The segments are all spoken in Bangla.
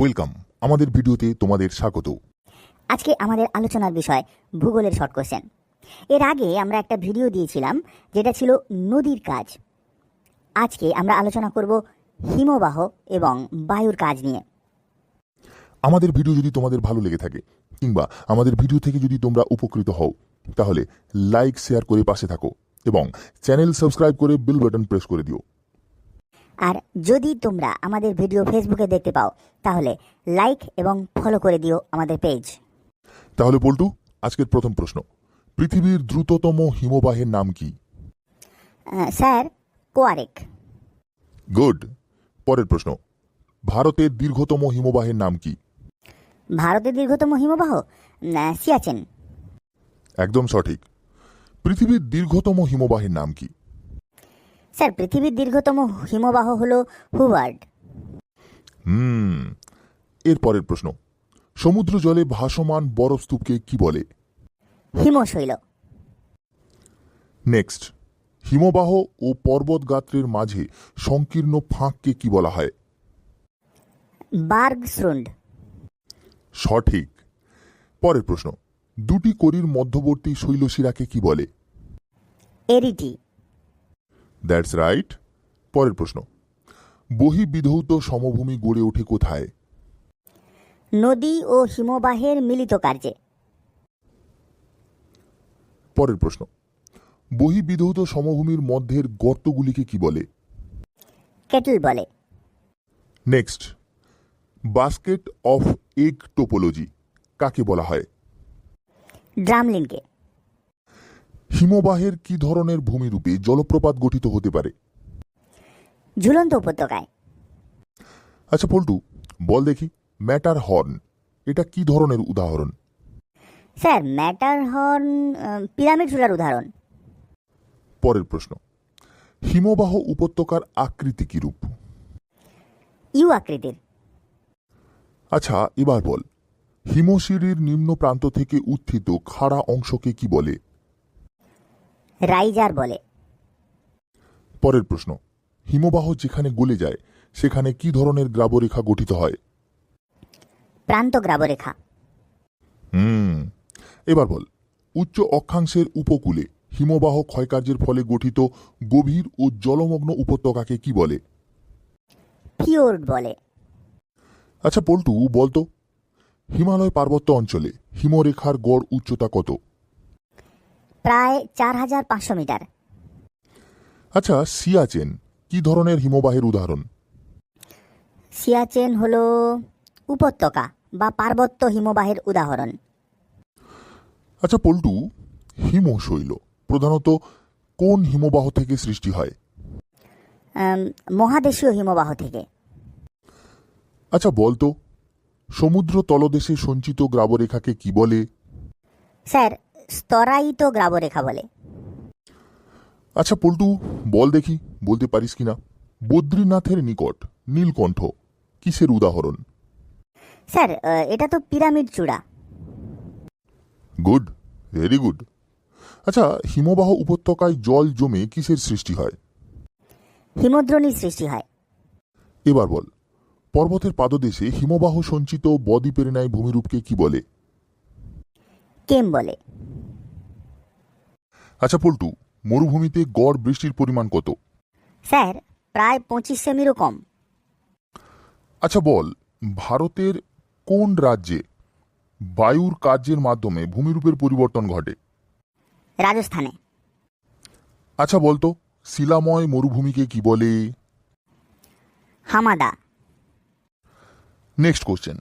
ওয়েলকাম। আমাদের ভিডিওতে তোমাদের স্বাগত। আজকে আমাদের আলোচনার বিষয় ভূগোলের শর্ট কোশ্চেন। এর আগে আমরা একটা ভিডিও দিয়েছিলাম যেটা ছিল নদীর কাজ। আজকে আমরা আলোচনা করব হিমবাহ এবং বায়ুর কাজ নিয়ে। আমাদের ভিডিও যদি তোমাদের ভালো লেগে থাকে কিংবা আমাদের ভিডিও থেকে যদি তোমরা উপকৃত হও তাহলে লাইক শেয়ার করে পাশে থাকো এবং চ্যানেল সাবস্ক্রাইব করে বেল বাটন প্রেস করে দিও। আর যদি তোমরা আমাদের ভিডিও ফেসবুকে দেখতে পাও তাহলে লাইক এবং ফলো করে দিও আমাদের পেজ তাহলে পল্টু আজকের প্রথম প্রশ্ন। পৃথিবীর দ্রুততম হিমবাহের নাম কি? স্যার কোয়ারেক। গুড পরের প্রশ্ন। ভারতের দীর্ঘতম হিমবাহের নাম কি? ভারতের দীর্ঘতম হিমবাহ? সিয়াচেন। একদম সঠিক। পৃথিবীর দীর্ঘতম হিমবাহের নাম কি? স্যার পৃথিবীর দীর্ঘতম হিমবাহ হলো হুবার্ড হুম এর পরের প্রশ্ন। সমুদ্র জলে ভাসমান বরফ স্তূপকে কি বলে? হিমশৈল। নেক্সট হিমবাহ ও পর্বত গাত্রের মাঝে সংকীর্ণ ফাঁককে কি বলা হয়? বার্গ শ্রুন্ড সঠিক। পরের প্রশ্ন দুটি করির মধ্যবর্তী শৈলশিরাকে কি বলে? এরিটি। That's right. পরের প্রশ্ন। বহিবিধৌত সমভূমি গড়ে ওঠে কোথায়? নদী ও হিমবাহের মিলিত কার্যে। পরের প্রশ্ন। বহিবিধৌত সমভূমির মধ্যের গর্তগুলিকে কি বলে? কেটল বলে। Next. Basket of egg topology কাকে বলা হয়? ড্রামলিনকে। হিমবাহের কি ধরনের ভূমিরূপে জলপ্রপাত গঠিত হতে পারে? ঝুলন্ত উপত্যকায়। আচ্ছা পল্টু বল দেখি ম্যাটার হর্ন এটা কি ধরনের উদাহরণ? স্যার ম্যাটার হর্ন পিরামিড চূড়ার উদাহরণ। পরের প্রশ্ন হিমবাহ উপত্যকার আকৃতি কি রূপ? ইউ আকৃতির। আচ্ছা এবার বল হিমশিরির নিম্ন প্রান্ত থেকে উত্থিত খাড়া অংশকে কি বলে? রাইজার বলে। পরের প্রশ্ন হিমবাহ যেখানে গলে যায় সেখানে কি ধরনের গ্রাবরেখা গঠিত হয়? প্রান্ত গ্রাবরেখা। হুম এবার বল উচ্চ অক্ষাংশের উপকূলে হিমবাহ ক্ষয়কার্যের ফলে গঠিত গভীর ও জলমগ্ন উপত্যকাকে কি বলে? ফিওর্ড বলে। আচ্ছা পল্টু বলতো হিমালয় পার্বত্য অঞ্চলে হিমরেখার গড় উচ্চতা কত? প্রায় চার হাজার পাঁচশো মিটার। আচ্ছা সিয়াচেন কি ধরনের হিমবাহের উদাহরণ? সিয়াচেন হল উপত্যকা বা পার্বত্য হিমবাহের উদাহরণ। আচ্ছা পল্টু হিমশৈল প্রধানত কোন হিমবাহ থেকে সৃষ্টি হয়? মহাদেশীয় হিমবাহ থেকে। আচ্ছা বলতো সমুদ্র তলদেশে সঞ্চিত গ্রাবরেখাকে কি বলে? স্যার স্তরায়িত গ্রাবরেখা বলে। আচ্ছা পল্টু বল দেখি বলতে পারিস কিনা? বদ্রীনাথের নিকট নীলকণ্ঠ কিসের উদাহরণ? স্যার এটা তো পিরামিড চূড়া। Good very good. আচ্ছা হিমবাহ উপত্যকায় জল জমে কিসের সৃষ্টি হয়? হিমদ্রোণীর সৃষ্টি হয়। এবার বল পর্বতের পাদদেশে হিমবাহ সঞ্চিত বদ্বীপের ন্যায় ভূমিরূপকে কি বলে? কেম বলে। আচ্ছা পল্টু মরুভূমিতে গড় বৃষ্টির পরিমাণ কত? স্যার প্রায় পঁচিশ সেমিরও কম। আচ্ছা বল ভারতের কোন রাজ্যে বায়ুর কার্যের মাধ্যমে ভূমিরূপের পরিবর্তন ঘটে? রাজস্থানে। আচ্ছা বলতো শিলাময় মরুভূমিকে কি বলে? হামাদা। নেক্সট কোশ্চেন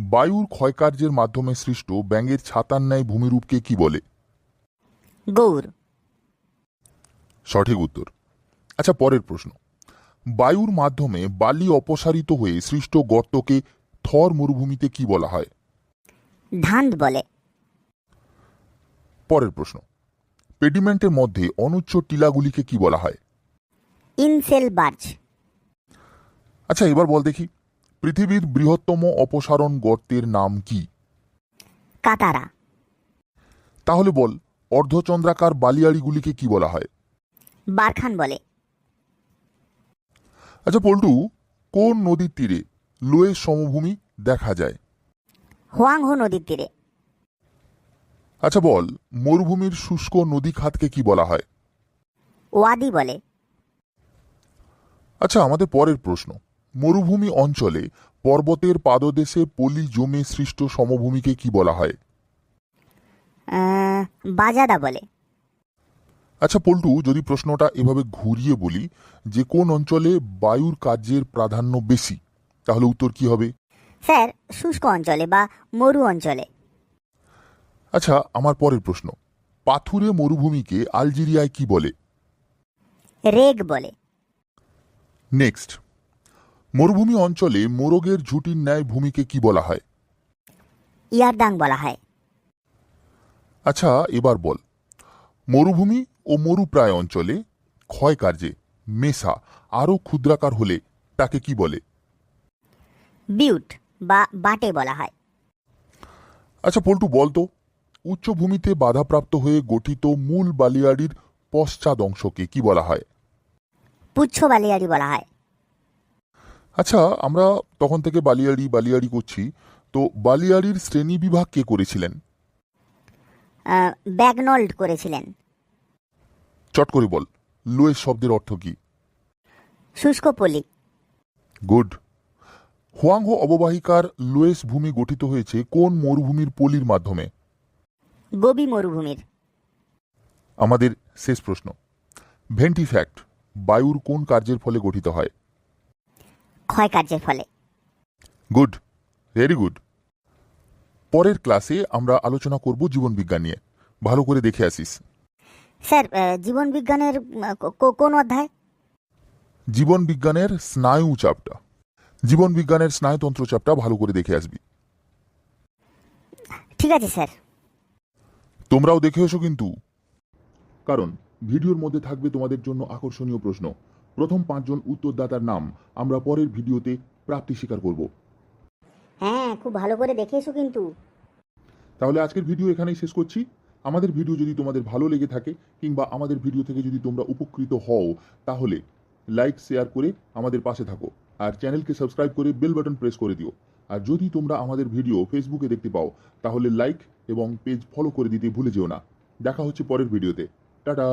বায়ুর ক্ষয়কার্যের মাধ্যমে সৃষ্ট ব্যাঙের ছাতার ন্যায় ভূমিরূপকে কি বলে? গৌর। সঠিক উত্তর। আচ্ছা পরের প্রশ্ন। বায়ুর মাধ্যমে বালি অপসারিত হয়ে সৃষ্ট গর্তকে থর মরুভূমিতে কি বলা হয়? ধান্দ বলে। পরের প্রশ্ন। পেডিমেন্টের মধ্যে অনুচ্চ টিলাগুলিকে কি বলা হয়? Inselberg. আচ্ছা এবার বল দেখি। পৃথিবীর বৃহত্তম অপসারণ গর্তের নাম কি? কাতারা। তাহলে বল অর্ধচন্দ্রাকার বালিয়াড়িগুলিকে কি বলা হয়? বারখান বলে। আচ্ছা পল্টু কোন নদীর তীরে লোয়েস সমভূমি দেখা যায়? হোয়াংহো নদীর তীরে। আচ্ছা বল মরুভূমির শুষ্ক নদী খাতকে কি বলা হয়? ওয়াদি বলে। আচ্ছা আমাদের পরের প্রশ্ন। মরুভূমি অঞ্চলে পর্বতের পাদদেশে পলি জমে সৃষ্ট সমভূমিকে কি বলা হয়? বাজাদা বলে। আচ্ছা পল্টু যদি প্রশ্নটা এভাবে ঘুরিয়ে বলি যে কোন অঞ্চলে বায়ুর কাজের প্রাধান্য বেশি তাহলে উত্তর কি হবে? স্যার শুষ্ক অঞ্চলে বা মরু অঞ্চলে। আচ্ছা আমার পরের প্রশ্ন। পাথুরে মরুভূমিকে আলজেরিয়ায় কি বলে? রেগ বলে। নেক্সট। মরুভূমি অঞ্চলে মোরগের ঝুটির ন্যায় ভূমিকে কি বলা হয়? ইয়ারদাং বলা হয়। আচ্ছা এবার বল। মরুভূমি ও মরুপ্রায় অঞ্চলে ক্ষয়কার্যে মেসা আরও ক্ষুদ্রাকার হলে তাকে কি বলে? বিউট বা বাটে বলা হয়। আচ্ছা পল্টু বলতো উচ্চভূমিতে বাধাপ্রাপ্ত হয়ে গঠিত মূল বালিয়াড়ির পশ্চাদ অংশকে কি বলা হয়? পুচ্ছ বালিয়াড়ি বলা হয়। আচ্ছা আমরা তখন থেকে বালিয়াড়ি বালিয়াড়ি করছি। তো বালিয়াড়ির শ্রেণি বিভাগ কে করেছিলেন? ব্যাগনল্ড করেছিলেন। চট করে বল লোয়েস শব্দের অর্থ কি? শুষ্ক পলি। গুড। হোয়াংহো অববাহিকার লোয়েস ভূমি গঠিত হয়েছে কোন মরুভূমির পলির মাধ্যমে? গোবি মরুভূমির। আমাদের শেষ প্রশ্ন। ভেন্টিফ্যাক্ট বায়ুর কোন কার্যের ফলে গঠিত হয়? ক্ষয়কার্যের ফলে। Good very good. পরের ক্লাসে আমরা আলোচনা করব জীবনবিজ্ঞান নিয়ে। ভালো করে দেখে আসিস। স্যার আহ, জীবন বিজ্ঞানের উম, কো- কো- কোন অধ্যায়? জীবন বিজ্ঞানের স্নায়ু চাপটা। জীবন বিজ্ঞানের স্নায়ুতন্ত্র চাপটা ভালো করে দেখে আসবি। ঠিক আছে স্যার। তোমরাও দেখে এসো কিন্তু। কারণ ভিডিওর মধ্যে থাকবে তোমাদের জন্য আকর্ষণীয় প্রশ্ন। প্রথম পাঁচজন উত্তরদাতার নাম আমরা পরের ভিডিওতে প্রাপ্তি স্বীকার করব। হ্যাঁ খুব ভালো করে দেখে এসো কিন্তু। তাহলে আজকের ভিডিও এখানেই শেষ করছি। আমাদের ভিডিও যদি তোমাদের ভালো লেগে থাকে কিংবা আমাদের ভিডিও থেকে যদি তোমরা উপকৃত হও তাহলে লাইক শেয়ার করে আমাদের পাশে থাকো আর চ্যানেলকে সাবস্ক্রাইব করে বেল বাটন প্রেস করে দিও। আর যদি তোমরা আমাদের ভিডিও ফেসবুকে দেখতে পাও তাহলে লাইক এবং পেজ ফলো করে দিতে ভুলে যেও না। দেখা হচ্ছে পরের ভিডিওতে। টাটা!